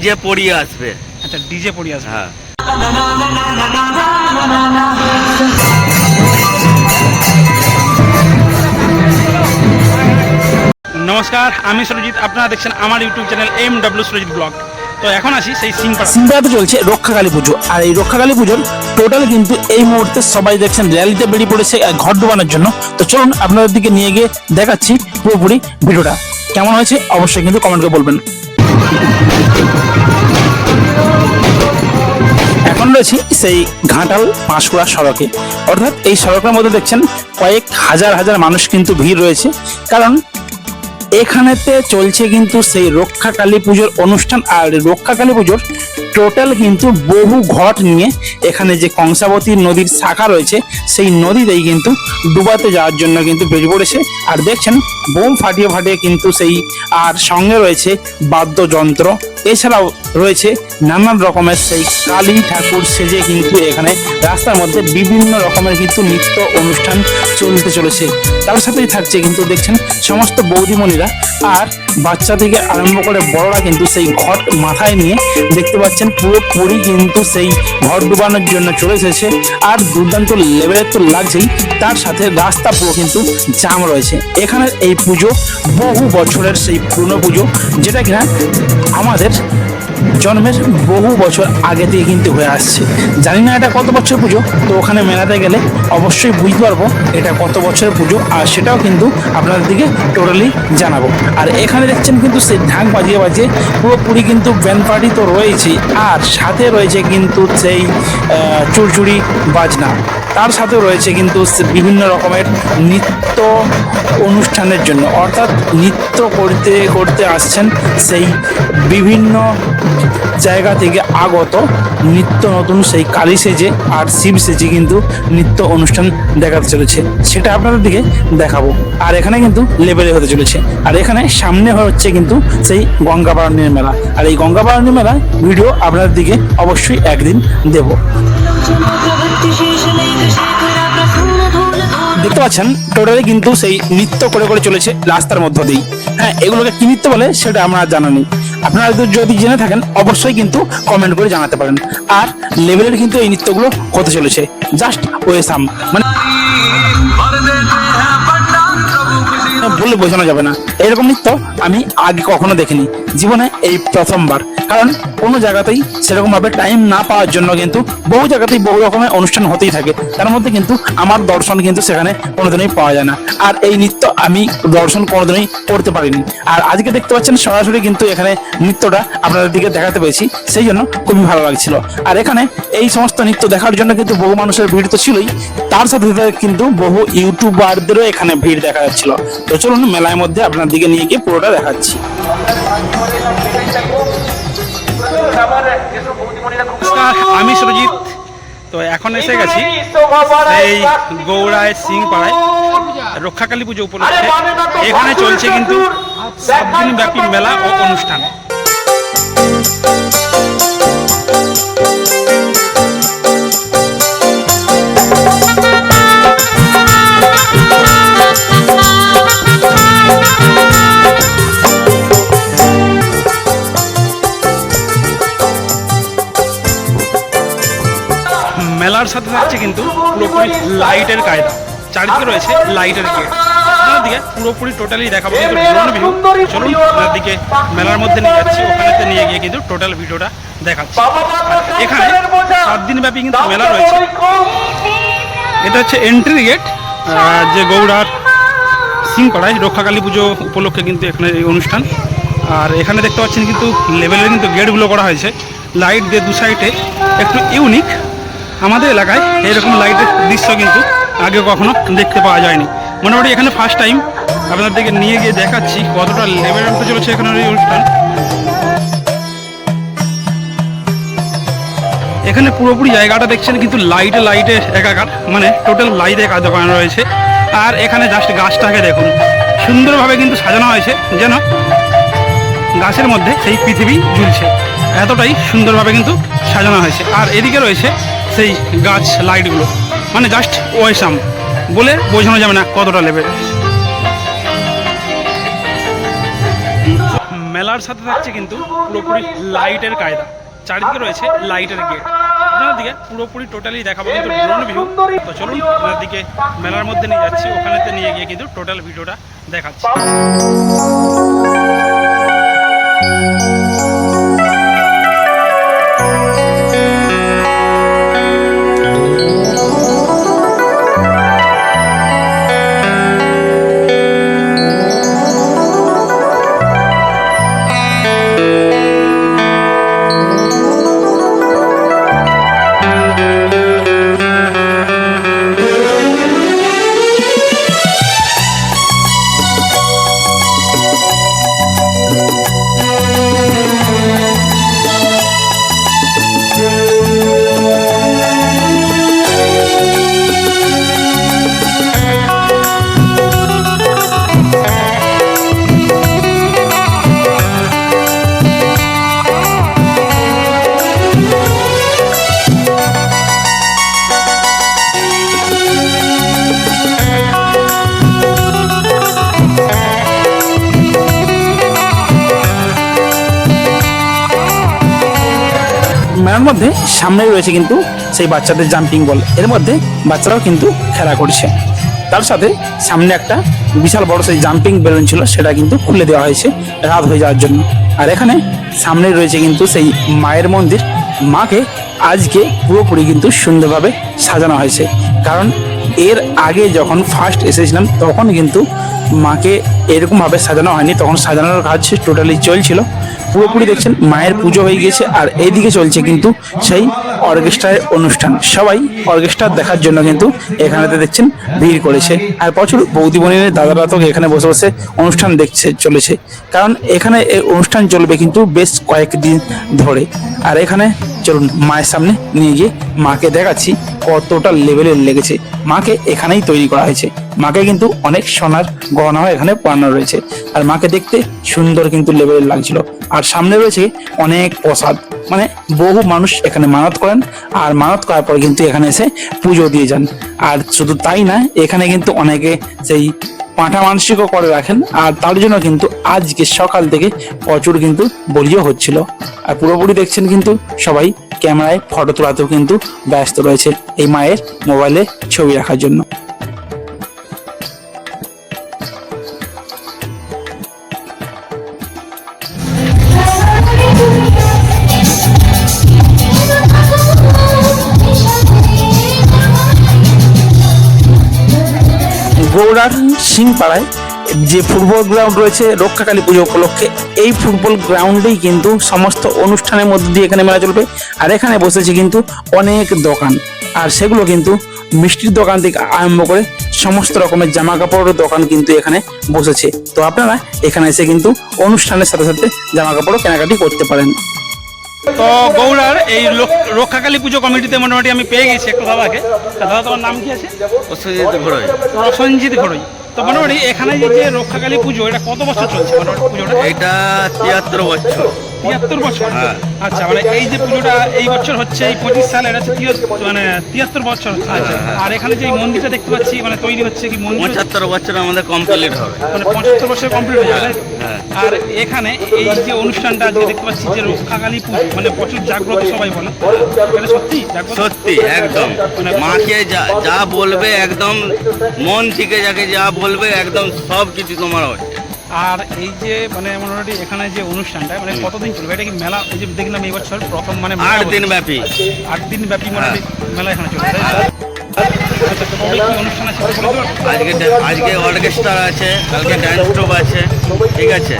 DJ পড়িয়ে আসবে। আচ্ছা ডিজে পড়ে আসবে। হ্যাঁ। নমস্কার আমি সুরজিৎ আপনারা দেখছেন আমার YouTube channel M W Surajit vlog. তো এখন আসি সেই সিংপাড়া সিংপাড়াতে চলছে রক্ষাকালী পুজো। আর এই রক্ষাকালী পুজোর টোটাল কিন্তু এই মুহূর্তে সবাই দেখছেন র্যালিতে বেরিয়ে পড়েছে ঘর ডোবানোর জন্য। তো চলুন আপনাদের দিকে নিয়ে গিয়ে দেখাচ্ছি পুরোপুরি ভিডিওটা। কেমন হয়েছে অবশ্যই কিন্তু কমেন্ট করে বলবেন। এখন রয়েছি সেই ঘাটাল পাঁশকুড়া সড়কে। অর্থাৎ এই সড়কের মধ্যে দেখছেন কয়েক হাজার হাজার মানুষ কিন্তু ভিড় রয়েছে। কারণ এখানেতে চলছে কিন্তু সেই রক্ষাকালী পুজোর অনুষ্ঠান। আর রক্ষাকালী পুজোর টোটাল কিন্তু বহু ঘট নিয়ে এখানে যে কংসাবতী নদীর শাখা রয়েছে, সেই নদীতেই কিন্তু ডুবাতে যাওয়ার জন্য কিন্তু বেরিয়ে পড়েছে। আর দেখছেন, বোম ফাটিয়ে ফাটিয়ে কিন্তু সেই, আর সঙ্গে রয়েছে বাদ্যযন্ত্র। এছাড়াও রয়েছে নানান রকমের সেই কালী ঠাকুর সেজে কিন্তু এখানে রাস্তার মধ্যে বিভিন্ন রকমের কিন্তু নৃত্য অনুষ্ঠান চলতে চলেছে। তার সাথেই থাকছে কিন্তু দেখছেন সমস্ত বৌদিমণিরা আর বাচ্চা থেকে আরম্ভ করে বড়রা কিন্তু সেই ঘট মাথায় নিয়ে দেখতে পাচ্ছেন পুরোপুরি কিন্তু সেই ঘট ডুবানোর জন্য চলে এসেছে। আর দুর্দান্ত লেভেলের তো লাগছেই, তার সাথে রাস্তা পুরো কিন্তু জাম রয়েছে। এখানে এই পুজো বহু বছরের সেই পুরনো পুজো, যেটা কিনা আমাদের জন্মের বহু বছর আগে থেকে কিন্তু হয়ে আসছে। জানি না এটা কত বছর পুজো, তো ওখানে মেলাতে গেলে অবশ্যই বুঝতে পারব এটা কত বছরের পুজো, আর সেটাও কিন্তু আপনাদের দিকে টোটালি জানাব। আর এখানে দেখছেন কিন্তু সেই ঢাক বাজিয়ে বাজিয়ে পুরোপুরি কিন্তু ব্যান্ড পার্টি তো রয়েছে আর সাথে রয়েছে কিন্তু সেই চুরচুরি বাজনা। তার সাথে রয়েছে কিন্তু বিভিন্ন রকমের নৃত্য অনুষ্ঠানের জন্য। অর্থাৎ নৃত্য করতে করতে আসছেন সেই বিভিন্ন জায়গা থেকে আগত নিত্য নতুন সেই কালী সেজে আর শিব সেজে কিন্তু নৃত্য অনুষ্ঠান দেখাতে চলেছে। সেটা আপনাদের দিকে দেখাবো। আর এখানে কিন্তু লেভেলে হতে চলেছে। আর এখানে সামনে হচ্ছে কিন্তু সেই গঙ্গাপারণীর মেলা। আর এই গঙ্গা গঙ্গাপারণী মেলা ভিডিও আপনাদের দিকে অবশ্যই একদিন দেবো। দেখতে পাচ্ছেন, টোটালি কিন্তু সেই নৃত্য করে করে চলেছে রাস্তার মধ্য দিয়েই। হ্যাঁ এগুলোকে কি নৃত্য বলে সেটা আমরা জানা নেই। আপনারা যদি- জেনে থাকেন, অবশ্যই কিন্তু কমেন্ট করে জানাতে পারেন। আর লেভেলের কিন্তু এই নৃত্যগুলো হতে চলেছে। জাস্ট ওয়েসাম মানে বলে বোঝানো যাবে না। এরকম নৃত্য আমি আগে কখনো দেখিনি। জীবনে এই প্রথমবার। কারণ কোনো জায়গাতেই সেরকম ভাবে টাইম না পাওয়ার জন্য কিন্তু বহু জায়গাতেই বহু রকমের অনুষ্ঠান হতেই থাকে। তার মধ্যে কিন্তু আমার দর্শন কিন্তু সেখানে কোনোদিনই পাওয়া যায় না। আর এই নৃত্য আমি দর্শন কোনোদিনই করতে পারিনি। আর আজকে দেখতে পাচ্ছেন সরাসরি কিন্তু এখানে নৃত্যটা আপনাদের দিকে দেখাতে পেরেছি সেই জন্য খুবই ভালো লাগছিল। আর এখানে এই সমস্ত নৃত্য দেখার জন্য কিন্তু বহু মানুষের ভিড় তো ছিলই। তার সাথে সাথে কিন্তু বহু ইউটিউবারদেরও এখানে ভিড় দেখা যাচ্ছিল। তো চলুন মেলার মধ্যে আপনার দিকে নিয়ে গিয়ে পুরোটা দেখাচ্ছি। এখন এসে গেছি। এই গৌড়ায় সিং পাড়ায় রক্ষাকালী পুজো উপলক্ষে। এখানে চলছে কিন্তু সাত দিন ব্যাপী মেলা ও অনুষ্ঠান। থাকছে কিন্তু পুরোপুরি লাইটের কায়দা। চারিদিকে রয়েছে লাইটের গেট। আপনার দিকে পুরোপুরি টোটালি দেখাবো কিন্তু ড্রোন ভিউ চলুন আপনার দিকে মেলার মধ্যে নিয়ে যাচ্ছি ওখানেতে নিয়ে গিয়ে কিন্তু টোটাল ভিডিওটা দেখাচ্ছি। এখানে সাত দিন ব্যাপী কিন্তু মেলা রয়েছে। এটা হচ্ছে এন্ট্রি গেট যে গৌড়ার সিংপাড়ায় রক্ষাকালী পুজো উপলক্ষে কিন্তু এখানে এই অনুষ্ঠান। আর এখানে দেখতে পাচ্ছেন কিন্তু লেভেলের কিন্তু গেটগুলো করা হয়েছে। লাইট দিয়ে দু সাইডে একটু ইউনিক আমাদের এলাকায় এরকম লাইটের দৃশ্য কিন্তু আগে কখনো দেখতে পাওয়া যায়নি। মোটামুটি এখানে ফার্স্ট টাইম আপনাদেরকে নিয়ে গিয়ে দেখাচ্ছি কতটা লেভেল উঠতে চলেছে এখানে এই অনুষ্ঠান। এখানে পুরোপুরি জায়গাটা দেখছেন কিন্তু লাইটে লাইটে একাকার মানে টোটাল লাইটে কাজ করানো রয়েছে। আর এখানে জাস্ট গাছটাকে দেখুন, সুন্দরভাবে কিন্তু সাজানো হয়েছে, যেন গাছের মধ্যে সেই পৃথিবী ঝুলছে। এতটাই সুন্দরভাবে কিন্তু সাজানো হয়েছে। আর এদিকে রয়েছে সেই গাছ লাইটগুলো। মানে জাস্ট ওয়েসাম বলে বোঝানো যাবে না কতটা লেভেল। মেলার সাথে থাকছে কিন্তু পুরোপুরি লাইটের কায়দা। চারিদিকে রয়েছে লাইটের গেট। আপনার দিকে পুরোপুরি টোটালি দেখাবো কিন্তু ড্রোন ভিউ তো চলুন আপনার দিকে মেলার মধ্যে নিয়ে যাচ্ছি। ওখানেতে নিয়ে গিয়ে কিন্তু টোটাল ভিডিওটা দেখাচ্ছি। মেলার মধ্যে সামনে রয়েছে কিন্তু সেই বাচ্চাদের জাম্পিং বল। এর মধ্যে বাচ্চারাও কিন্তু খেলা করছে। তার সাথে সামনে একটা বিশাল বড় সেই জাম্পিং বেলুন ছিল, সেটা কিন্তু খুলে দেওয়া হয়েছে রাত হয়ে যাওয়ার জন্য। আর এখানে সামনে রয়েছে কিন্তু সেই মায়ের মন্দির। মাকে আজকে পুরোপুরি কিন্তু সুন্দরভাবে সাজানো হয়েছে। কারণ এর আগে যখন ফার্স্ট এসেছিলাম, তখন কিন্তু মাকে এরকমভাবে সাজানো হয়নি। তখন সাজানোর কাজ টোটালি চলছিল। পুরোপুরি দেখছেন মায়ের পুজো হয়ে গিয়েছে আর এইদিকে চলছে কিন্তু সেই অর্কেস্ট্রার অনুষ্ঠান। সবাই অর্কেস্ট্রা দেখার জন্য কিন্তু এখানেতে দেখছেন ভিড় করেছে। আর প্রচুর বৌদি বোনের, দাদারা তো এখানে বসে বসে অনুষ্ঠান দেখছে, চলেছে। কারণ এখানে এই অনুষ্ঠান চলবে কিন্তু বেশ কয়েকদিন ধরে। আর এখানে চলুন মায়ের সামনে নিয়ে গিয়ে মাকে দেখাচ্ছি কতটা লেভেলের লেগেছে। মাকে এখানেই তৈরি করা হয়েছে। মাকে কিন্তু অনেক সোনার গহনা এখানে পরানো রয়েছে। আর মাকে দেখতে সুন্দর কিন্তু লেভেলের লাগছিল। আর সামনে রয়েছে অনেক প্রসাদ। মানে বহু মানুষ এখানে মানত করেন আর মানত করার পর কিন্তু এখানে এসে পুজো দিয়ে যান। আর শুধু তাই না, এখানে কিন্তু অনেকে সেই পাঁঠা মানসিকও করে রাখেন আর তার জন্য কিন্তু আজকে সকাল থেকে প্রচুর কিন্তু বলিও হচ্ছিল। আর পুরোপুরি দেখছেন কিন্তু সবাই ক্যামেরায় ফটো তোলাতেও কিন্তু ব্যস্ত রয়েছে এই মায়ের মোবাইলে ছবি রাখার জন্য। সিংপাড়ায় যে ফুটবল গ্রাউন্ড রয়েছে রক্ষাকালী পুজো উপলক্ষে এই ফুটবল গ্রাউন্ডেই কিন্তু সমস্ত অনুষ্ঠানের মধ্যে দিয়ে এখানে মেলা চলবে। আর এখানে বসেছে কিন্তু অনেক দোকান। আর সেগুলো কিন্তু মিষ্টির দোকান থেকে আরম্ভ করে সমস্ত রকমের জামা কাপড়ের দোকান কিন্তু এখানে বসেছে। তো আপনারা এখানে এসে কিন্তু অনুষ্ঠানের সাথে সাথে জামা কাপড়ও কেনাকাটি করতে পারেন। তো গৌড়ার এই রক্ষাকালী পুজো কমিটিতে মোটামুটি আমি পেয়ে গেছি একটা দাদাকে দাদা তোমার নাম কি আছে? অসুবিধা ঘোরই তো এখানে যে রক্ষাকালী পুজো এটা কত বছর চলছে পুজোটা? এটা তিয়াত্তর বছর। তিয়াত্তর বছর। হ্যাঁ। আচ্ছা মানে এই যে পুজোটা এই বছর হচ্ছে এই পঁচিশ সালে এটা হচ্ছে মানে তিয়াত্তর বছর। আচ্ছা আর এখানে যে মন্দিরটা দেখতে পাচ্ছি মানে তৈরি হচ্ছে কি মন্দির? পঁচাত্তর বছর আমাদের কমপ্লিট হবে। মানে পঁচাত্তর বছর কমপ্লিট হয়ে যাবে। হ্যাঁ। আর এখানে এই যে অনুষ্ঠানটা আজকে দেখতে পাচ্ছি যে রক্ষাকালী পুজো মানে প্রচুর জাগ্রত সবাই বলে। এটা সত্যি? সত্যি একদম। মাকে যা যা বলবে একদম মন থেকে যাকে যা বলবে একদম সব কিছু তোমার হয় আর এই যে মানে মোটামুটি এখানে যে অনুষ্ঠানটা মানে কতদিন চলবে? এটা কি মেলা? এই যে দেখলাম এই বছর প্রথম মানে আট দিন ব্যাপী। আট দিন ব্যাপী মোটামুটি মেলা এখানে চলবে? আচ্ছা পারবে? আজকে আজকে অর্কেস্ট্রা আছে কালকে ড্যান্স ট্রুপ আছে ঠিক আছে।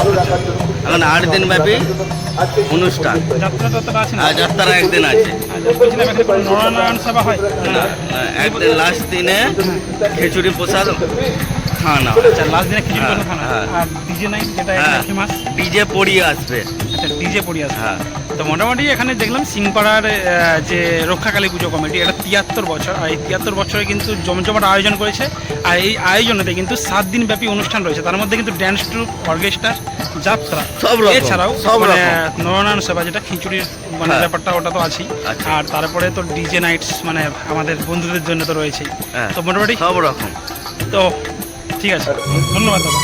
এখন আট দিন ব্যাপী অনুষ্ঠান। যাত্রা একদিন আছে। আচ্ছা, হয়? একদিন লাস্ট দিনে খিচুড়ি প্রসাদ। খাওয়ানো আচ্ছা লাস্ট দিনে খিচুড়ি হ্যাঁ, কথা খানা হ্যাঁ। আর ডিজে নাইট যেটা হ্যাঁ ফেমাস ডিজে পড়িয়ে আসবে। আচ্ছা ডিজে পড়ি আছে হ্যাঁ। তো মোটামুটি এখানে দেখলাম সিংপাড়ার যে রক্ষাকালী পুজো কমিটি এটা তিয়াত্তর বছর। আর এই তিয়াত্তর বছরে কিন্তু জমজমাট আয়োজন করেছে। আর এই আয়োজনেতে কিন্তু সাত দিন ব্যাপী অনুষ্ঠান রয়েছে। তার মধ্যে কিন্তু ড্যান্স ট্রুপ অর্কেস্ট্রা যাত্রা। এছাড়াও মানে নরনারায়ণ সেবা যেটা খিচুড়ির মানে হ্যাঁ। ব্যাপারটা ওটা তো আছেই। আচ্ছা। আর তারপরে তো ডিজে নাইটস মানে আমাদের বন্ধুদের জন্য তো রয়েছেই। হ্যাঁ। তো মোটামুটি সব রকম। তো ঠিক আছে। ধন্যবাদ দাদা।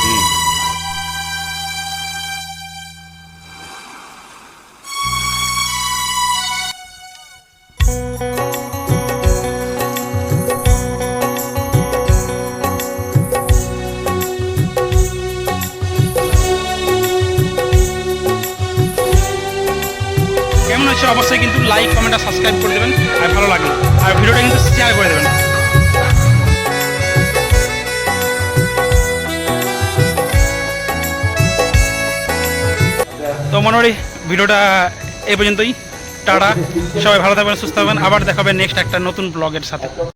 কেমন হয়েছে? অবশ্যই কিন্তু লাইক কমেন্ট আর সাবস্ক্রাইব করে দেবেন। আর ভালো লাগল আর ভিডিওটা কিন্তু শেয়ার করে দেবেন। তো মনোরি ভিডিওটা এই পর্যন্তই। টাটা। সবাই ভালো থাকবেন, সুস্থ থাকবেন। আবার দেখাবেন নেক্সট একটা নতুন ব্লগের সাথে।